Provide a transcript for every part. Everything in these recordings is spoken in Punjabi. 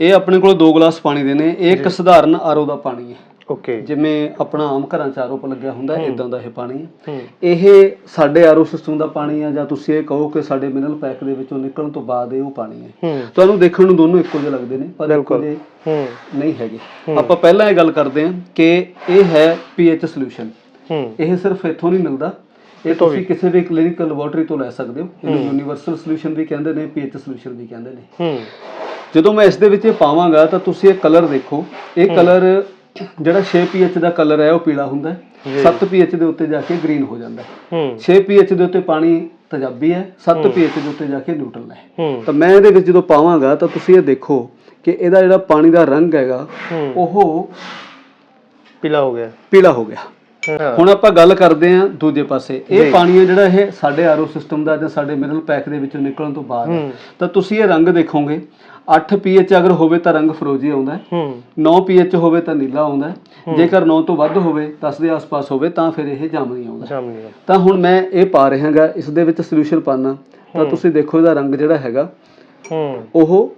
ਇਹ ਆਪਣੇ ਕੋਲ ਦੋ ਗਲਾਸ ਪਾਣੀ ਦੇ ਨੇ। ਇਹ ਇੱਕ ਸਧਾਰਨ ਆਰਓ ਦਾ ਪਾਣੀ ਹੈ। ਓਕੇ। ਜਿਵੇਂ ਆਪਣਾ ਆਮ ਘਰਾਂ ਚ ਆਰਓ ਪ ਲੱਗਿਆ ਹੁੰਦਾ ਇਦਾਂ ਦਾ ਇਹ ਪਾਣੀ ਹੈ। ਇਹ ਸਾਡੇ ਆਰਓ ਸਿਸਟਮ ਦਾ ਪਾਣੀ ਹੈ ਜਾਂ ਤੁਸੀਂ ਇਹ ਕਹੋ ਕਿ ਸਾਡੇ ਮਿਨਰਲ ਪੈਕ ਦੇ ਵਿੱਚੋਂ ਨਿਕਲਣ ਤੋਂ ਬਾਅਦ ਇਹ ਉਹ ਪਾਣੀ ਹੈ। ਤੁਹਾਨੂੰ ਦੇਖਣ ਨੂੰ ਦੋਨੋਂ ਇੱਕੋ ਜਿਹੇ ਲੱਗਦੇ ਨੇ ਪਰ ਇੱਕੋ। ਜਿਹੇ ਨਹੀਂ ਹੈਗੇ। ਆਪਾਂ ਪਹਿਲਾਂ ਇਹ ਗੱਲ ਕਰਦੇ ਹਾਂ ਕਿ ਇਹ ਹੈ ਪੀਐਚ ਸੋਲੂਸ਼ਨ। ਇਹ ਸਿਰਫ ਇੱਥੋਂ ਨਹੀਂ ਮਿਲਦਾ। ਇਹ ਤੁਸੀਂ ਕਿਸੇ ਵੀ ਕਲੀਨਿਕਲ ਲੈਬੋਰੇਟਰੀ ਤੋਂ ਲੈ ਸਕਦੇ ਹੋ। ਇਹਨੂੰ ਯੂਨੀਵਰਸਲ ਸੋਲੂਸ਼ਨ ਵੀ ਕਹਿੰਦੇ ਨੇ ਪੀਐਚ ਸੋਲੂਸ਼ਨ ਵੀ ਕਹਿੰਦੇ ਨੇ। ਜਦੋਂ ਮੈਂ ਇਸ ਦੇ ਵਿੱਚ ਇਹ ਪਾਵਾਂਗਾ ਤਾਂ ਤੁਸੀਂ ਇਹ ਕਲਰ ਦੇਖੋ। ਇਹ ਕਲਰ ਜਿਹੜਾ 6 pH ਦਾ ਕਲਰ ਹੈ ਉਹ ਪੀਲਾ ਹੁੰਦਾ ਹੈ। 7 pH ਦੇ ਉੱਤੇ ਜਾ ਕੇ ਗ੍ਰੀਨ ਹੋ ਜਾਂਦਾ ਹੈ। ਹੂੰ। 6 pH ਦੇ ਉੱਤੇ ਪਾਣੀ ਤੇਜ਼ਾਬੀ ਹੈ 7 pH ਦੇ ਉੱਤੇ ਜਾ ਕੇ ਨਿਊਟਰਲ ਹੈ। ਤਾਂ ਮੈਂ ਇਹਦੇ ਵਿੱਚ ਜਦੋਂ ਪਾਵਾਂਗਾ ਤਾਂ ਤੁਸੀਂ ਇਹ ਦੇਖੋ ਕਿ ਇਹਦਾ ਜਿਹੜਾ ਪਾਣੀ ਦਾ ਰੰਗ ਹੈਗਾ ਉਹ ਪੀਲਾ ਹੋ ਗਿਆ। ਪੀਲਾ ਹੋ ਗਿਆ। ਹੁਣ ਆਪਾਂ ਗੱਲ ਕਰਦੇ ਹਾਂ ਦੂਜੇ ਪਾਸੇ। ਇਹ ਪਾਣੀ ਜਿਹੜਾ ਇਹ ਸਾਡੇ ਆਰਓ ਸਿਸਟਮ ਦਾ ਜਾਂ ਸਾਡੇ ਮਿਨਰਲ ਪੈਕ ਦੇ ਵਿੱਚੋਂ ਨਿਕਲਣ ਤੋਂ ਬਾਅਦ। ਤਾਂ ਤੁਸੀਂ ਇਹ ਰੰਗ ਦੇਖੋਗੇ। 8 pH ਅਗਰ ਹੋਵੇ ਤਾਂ ਰੰਗ ਫਰੋਜੀ ਆਉਂਦਾ ਹੈ। ਹੂੰ। 9 pH ਹੋਵੇ ਤਾਂ ਨੀਲਾ ਆਉਂਦਾ ਹੈ। ਜੇਕਰ 9 ਤੋਂ ਵੱਧ ਹੋਵੇ 10 ਦੇ ਆਸ-ਪਾਸ ਹੋਵੇ ਤਾਂ ਫਿਰ ਇਹ ਜਾਮਨੀ ਆਉਂਦਾ ਆ। ਤਾਂ ਹੁਣ ਮੈਂ ਇਹ ਪਾ ਰਿਹਾਗਾ। ਇਸ ਦੇ ਵਿੱਚ ਸੋਲੂਸ਼ਨ ਪਾਣਾ ਤਾਂ ਤੁਸੀਂ ਦੇਖੋ ਇਹਦਾ ਰੰਗ ਜਿਹੜਾ ਹੈਗਾ। ਹੂੰ। ਉਹ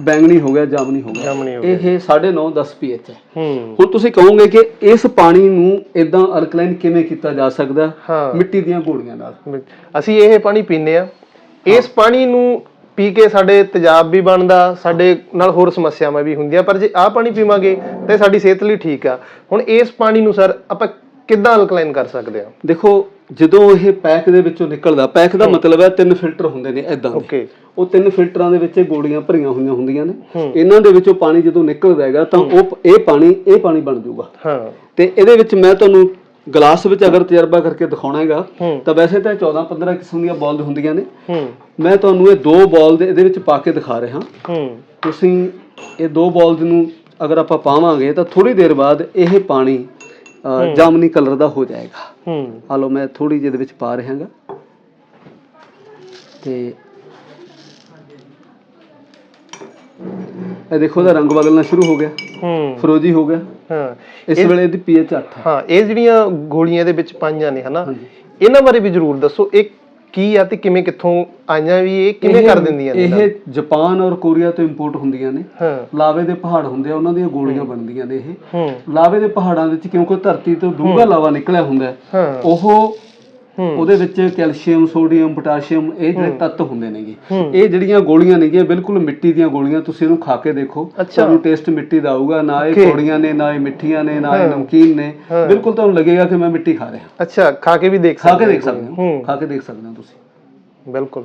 ਬੈਂਗਣੀ ਹੋ ਗਿਆ ਜਾਮਨੀ ਹੋ ਗਿਆ। ਇਹ 9.5 10 pH ਹੈ। ਹੂੰ। ਹੁਣ ਤੁਸੀਂ ਕਹੋਗੇ ਕਿ ਇਸ ਪਾਣੀ ਨੂੰ ਇਦਾਂ ਅਲਕਲਾਈਨ ਕਿਵੇਂ ਕੀਤਾ ਜਾ ਸਕਦਾ? ਹਾਂ। ਮਿੱਟੀ ਦੀਆਂ ਗੋਲੀਆਂ ਨਾਲ। ਅਸੀਂ ਇਹ ਪਾਣੀ ਪੀਂਦੇ ਆ ਇਸ ਪਾਣੀ ਨੂੰ ਪੀ ਕੇ ਸਾਡੇ ਤੇਜ਼ਾਬ ਵੀ ਬਣਦਾ ਸਾਡੇ ਨਾਲ ਹੋਰ ਸਮੱਸਿਆਵਾਂ ਵੀ ਹੁੰਦੀਆਂ। ਪਰ ਜੇ ਆਹ ਪਾਣੀ ਪੀਵਾਂਗੇ ਤੇ ਸਾਡੀ ਸਿਹਤ ਲਈ ਠੀਕ ਆ। ਹੁਣ ਇਸ ਪਾਣੀ ਨੂੰ ਸਰ ਆਪਾਂ ਕਿੱਦਾਂ ਅਲਕਲਾਈਨ ਕਰ ਸਕਦੇ ਆ ਦੇਖੋ ਜਦੋਂ ਇਹ ਪੈਕ ਦੇ ਵਿੱਚੋਂ ਨਿਕਲਦਾ ਪੈਕ ਦਾ ਮਤਲਬ ਹੈ ਤਿੰਨ ਫਿਲਟਰ ਹੁੰਦੇ ਨੇ ਇਦਾਂ ਦੇ। ਉਹ ਤਿੰਨ ਫਿਲਟਰਾਂ ਦੇ ਵਿੱਚ ਇਹ ਗੋਲੀਆਂ ਭਰੀਆਂ ਹੋਈਆਂ ਹੁੰਦੀਆਂ ਨੇ। ਇਹਨਾਂ ਦੇ ਵਿੱਚੋਂ ਪਾਣੀ ਜਦੋਂ ਨਿਕਲਦਾ ਹੈਗਾ ਤਾਂ ਉਹ ਇਹ ਪਾਣੀ ਇਹ ਪਾਣੀ ਬਣ ਜਾਊਗਾ। ਹਾਂ। ਤੇ ਇਹਦੇ ਵਿੱਚ ਮੈਂ ਤੁਹਾਨੂੰ ਗਲਾਸ ਵਿੱਚ ਅਗਰ ਤਜਰਬਾ ਕਰਕੇ ਦਿਖਾਉਣਾ ਹੈਗਾ। ਤਾਂ ਵੈਸੇ ਤਾਂ 14 15 ਕਿਸਮ ਦੀਆਂ ਬੋਲ ਹੁੰਦੀਆਂ ਨੇ। ਮੈਂ ਤੁਹਾਨੂੰ ਇਹ ਦੋ ਬੋਲ ਦੇ ਇਹਦੇ ਵਿੱਚ ਪਾ ਕੇ ਦਿਖਾ ਰਿਹਾ। ਹੂੰ। ਤੁਸੀਂ ਇਹ ਦੋ ਬੋਲਸ ਨੂੰ ਅਗਰ ਆਪਾਂ ਪਾਵਾਂਗੇ ਤਾਂ ਥੋੜੀ ਦੇਰ ਬਾਅਦ ਇਹ ਪਾਣੀ ਜਾਮਨੀ ਕਲਰ ਦਾ ਹੋ ਜਾਏਗਾ। ਹੂੰ। ਆ ਲਓ ਮੈਂ ਥੋੜੀ ਜਿਹੀ ਇਹਦੇ ਵਿੱਚ ਪਾ ਰਿਹਾਗਾ ਤੇ ਇਹ ਦੇਖੋ ਇਹਦਾ ਰੰਗ ਬਦਲਣਾ ਸ਼ੁਰੂ ਹੋ ਗਿਆ। ਹੂੰ। ਫਰੋਜੀ ਹੋ ਗਿਆ। ਹਾਂ। ਇਸ ਵੇਲੇ ਇਹਦੀ ਪੀਐਚ 8 ਹੈ ਇਹ ਜਿਹੜੀਆਂ ਗੋਲੀਆਂ ਦੇ ਵਿੱਚ ਪਾਈਆਂ ਨੇ ਹਨਾ। ਇਹਨਾਂ ਬਾਰੇ ਵੀ ਜ਼ਰੂਰ ਦੱਸੋ। ਇਹ ਕੀ ਆ ਤੇ ਕਿਵੇਂ ਕਿੱਥੋਂ ਆਈਆਂ ਵੀ ਇਹ ਕਿਵੇਂ ਕਰ ਦਿੰਦੀਆਂ ਨੇ ਇਹ ਜਾਪਾਨ ਔਰ ਕੋਰੀਆ ਤੋਂ ਇੰਪੋਰਟ ਹੁੰਦੀਆਂ ਨੇ। ਹਾਂ। ਲਾਵੇ ਦੇ ਪਹਾੜ ਹੁੰਦੇ ਆ ਉਹਨਾਂ ਦੀਆਂ ਗੋਲੀਆਂ ਬਣਦੀਆਂ ਨੇ ਇਹ। ਹੂੰ। ਲਾਵੇ ਦੇ ਪਹਾੜਾਂ ਵਿੱਚ ਕਿਉਂਕਿ ਧਰਤੀ ਤੋਂ ਡੂੰਘਾ ਲਾਵਾ ਨਿਕਲਿਆ ਹੁੰਦਾ ਉਹ ਉਹਦੇ ਵਿੱਚ ਕੈਲਸ਼ੀਅਮ ਸੋਡੀਅਮ ਪੋਟਾਸ਼ੀਅਮ ਇਹ ਜਿਹੜੇ ਤੱਤ ਹੁੰਦੇ ਨੇਗੇ। ਇਹ ਜਿਹੜੀਆਂ ਗੋਲੀਆਂ ਨੇਗੀਆਂ ਬਿਲਕੁਲ ਮਿੱਟੀ ਦੀਆਂ ਗੋਲੀਆਂ ਤੁਸੀਂ ਇਹਨੂੰ ਖਾ ਕੇ ਦੇਖੋ। ਤੁਹਾਨੂੰ ਟੇਸਟ ਮਿੱਟੀ ਦਾ ਆਊਗਾ ਨਾ ਇਹ ਕੌੜੀਆਂ ਨੇ ਨਾ ਇਹ ਮਿੱਠੀਆਂ ਨੇ ਨਾ ਇਹ ਨਮਕੀਨ ਨੇ। ਬਿਲਕੁਲ ਤੁਹਾਨੂੰ ਲੱਗੇਗਾ ਕਿ ਮੈਂ ਮਿੱਟੀ ਖਾ ਰਿਹਾ। ਅੱਛਾ ਖਾ ਕੇ ਵੀ ਦੇਖ ਖਾ ਕੇ ਸਕਦੇ ਦੇਖ ਸਕਦੇ ਹੋ। ਖਾ ਕੇ ਦੇਖ ਸਕਦੇ ਹੋ ਤੁਸੀਂ। ਬਿਲਕੁਲ।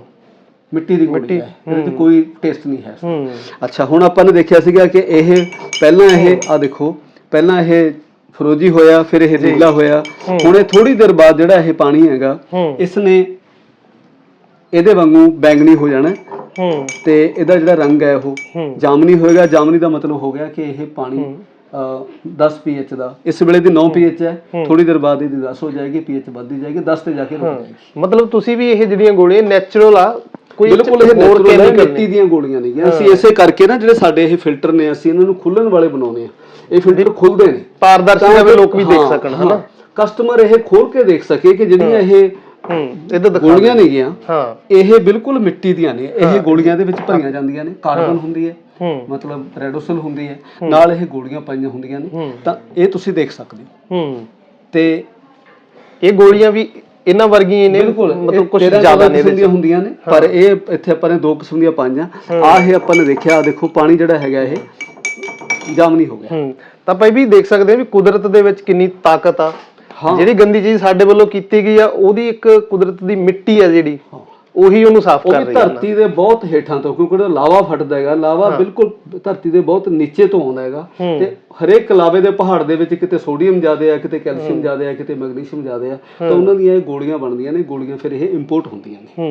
ਮਿੱਟੀ ਦੀ ਗੋਲੀ ਹੈ। ਇਹਦੇ 'ਚ ਕੋਈ ਟੇਸਟ ਨਹੀਂ ਹੂੰ। ਅੱਛਾ ਹੁਣ ਆਪਾਂ ਨੇ ਦੇਖਿਆ ਸੀਗਾ ਕਿ ਇਹ ਪਹਿਲਾਂ ਇਹ ਆ ਦੇਖੋ ਪਹਿਲਾਂ ਇਹ ਫਰੋਜੀ ਹੋਇਆ ਫਿਰ ਇਹ ਨੀਲਾ ਹੋਇਆ। ਹੁਣ ਇਹ ਥੋੜੀ ਦੇਰ ਬਾਅਦ ਜਿਹੜਾ ਇਹ ਪਾਣੀ ਹੈਗਾ ਇਸ ਨੇ ਇਹਦੇ ਵਾਂਗੂ ਬੈਂਗਣੀ ਹੋ ਜਾਣਾ। ਹੈ। ਤੇ ਇਹਦਾ ਜਿਹੜਾ ਰੰਗ ਹੈ ਉਹ। ਜਾਮਨੀ ਹੋਏਗਾ। ਜਾਮਨੀ ਦਾ ਮਤਲਬ ਹੋ ਗਿਆ ਕਿ ਇਹ ਪਾਣੀ ਅ, 10 pH ਦਾ। ਇਸ ਵੇਲੇ ਦੀ 9 pH ਹੈ। ਥੋੜੀ ਦੇਰ ਬਾਅਦ ਇਹਦੀ 10 ਹੋ ਜਾਏਗੀ pH ਵੱਧਦੀ ਜਾਏਗੀ 10 ਤੇ ਜਾ ਕੇ ਰੁਕ ਜਾਏਗੀ। ਮਤਲਬ ਤੁਸੀਂ ਵੀ ਇਹ ਜਿਹੜੀਆਂ ਗੋਲੀਆਂ ਨੈਚੁਰਲ ਆ ਕੋਈ ਬਿਲਕੁਲ ਇਹ chemical ਮਿੱਟੀ ਦੀਆਂ ਗੋਲੀਆਂ ਨਹੀਂ। ਅਸੀਂ ਇਸੇ ਕਰਕੇ ਨਾ ਜਿਹੜੇ ਸਾਡੇ ਇਹ ਫਿਲਟਰ ਨੇ ਅਸੀਂ ਇਹਨਾਂ ਨੂੰ ਖੁੱਲਣ ਵਾਲੇ ਬਣਾਉਨੇ ਆ ਇਹ ਫਿਲਟਰ ਖੁੱਲਦੇ ਨੇ। ਪਾਰਦਰਸ਼ੀ ਵੀ ਲੋਕ ਵੀ ਦੇਖ ਸਕਣ ਹਨਾ? ਕਸਟਮਰ ਇਹ ਖੋਲ ਕੇ ਦੇਖ ਸਕੇ ਕਿ ਜਿਹੜੀਆਂ ਇਹ ਹੂੰ ਇਹਦਾ ਦਿਖਾ ਗੋਲੀਆਂ ਨਹੀਂ ਗਿਆ ਹਾਂ। ਇਹ ਬਿਲਕੁਲ ਮਿੱਟੀ ਦੀਆਂ ਨੇ। ਇਹ ਗੋਲੀਆਂ ਦੇ ਵਿੱਚ ਭਰੀਆਂ ਜਾਂਦੀਆਂ ਨੇ। ਕਾਰਬਨ ਹੁੰਦੀ ਹੈ ਮਤਲਬ ਰੈਡੋਸਲ ਹੁੰਦੀ ਹੈ। ਨਾਲ ਇਹ ਗੋਲੀਆਂ ਪਾਈਆਂ ਹੁੰਦੀਆਂ ਨੇ। ਤਾਂ ਇਹ ਤੁਸੀਂ ਦੇਖ ਸਕਦੇ ਹੋ। ਹੂੰ। ਤੇ ਇਹ ਗੋਲੀਆਂ ਵੀ ਇਹਨਾਂ ਵਰਗੀਆਂ ਨੇ ਬਿਲਕੁਲ। ਮਤਲਬ ਕੁਝ ਜ਼ਿਆਦਾ ਨੇ ਦੀਆਂ ਹੁੰਦੀਆਂ ਨੇ ਪਰ ਇਹ ਇੱਥੇ ਆਪਾਂ ਨੇ ਦੋ ਕਿਸਮ ਦੀਆਂ ਪਾਈਆਂ। ਆਹ ਇਹ ਆਪਾਂ ਨੇ ਦੇਖਿਆ ਦੇਖੋ ਪਾਣੀ ਜਿਹੜਾ ਹੈਗਾ ਇਹ। ਜਾਮਨੀ ਹੋ ਗਿਆ। ਹੂੰ ਤਾਂ ਭਾਈ ਵੀ ਦੇਖ ਸਕਦੇ ਆ ਵੀ ਕੁਦਰਤ ਦੇ ਵਿੱਚ ਕਿੰਨੀ ਤਾਕਤ ਆ। ਹਾਂ। ਜਿਹੜੀ ਗੰਦੀ ਚੀਜ਼ ਸਾਡੇ ਵੱਲੋਂ ਕੀਤੀ ਗਈ ਆ ਉਹਦੀ ਇੱਕ ਕੁਦਰਤ ਦੀ ਮਿੱਟੀ ਆ ਜਿਹੜੀ ਉਹੀ ਉਹਨੂੰ ਸਾਫ਼ ਕਰ ਰਹੀ ਆ। ਧਰਤੀ ਦੇ ਬਹੁਤ ਹੇਠਾਂ ਤੋਂ ਕਿਉਂਕਿ ਉਹਦਾ ਲਾਵਾ ਫਟਦਾ ਹੈਗਾ ਲਾਵਾ ਬਿਲਕੁਲ ਧਰਤੀ ਦੇ ਬਹੁਤ ਨੀਚੇ ਤੋਂ ਆਉਂਦਾ ਹੈਗਾ। ਤੇ ਹਰੇਕ ਲਾਵੇ ਦੇ ਪਹਾੜ ਦੇ ਵਿੱਚ ਕਿਤੇ ਸੋਡੀਅਮ ਜ਼ਿਆਦਾ ਹੈ ਕਿਤੇ ਕੈਲਸ਼ੀਅਮ ਜ਼ਿਆਦਾ ਹੈ ਕਿਤੇ ਮੈਗਨੀਸ਼ੀਅਮ ਜ਼ਿਆਦਾ ਹੈ ਤਾਂ ਉਹਨਾਂ ਦੀਆਂ ਇਹ ਗੋਲੀਆਂ ਬਣਦੀਆਂ ਨੇ ਗੋਲੀਆਂ ਫਿਰ ਇਹ ਇੰਪੋਰਟ ਹੁੰਦੀਆਂ ਨੇ।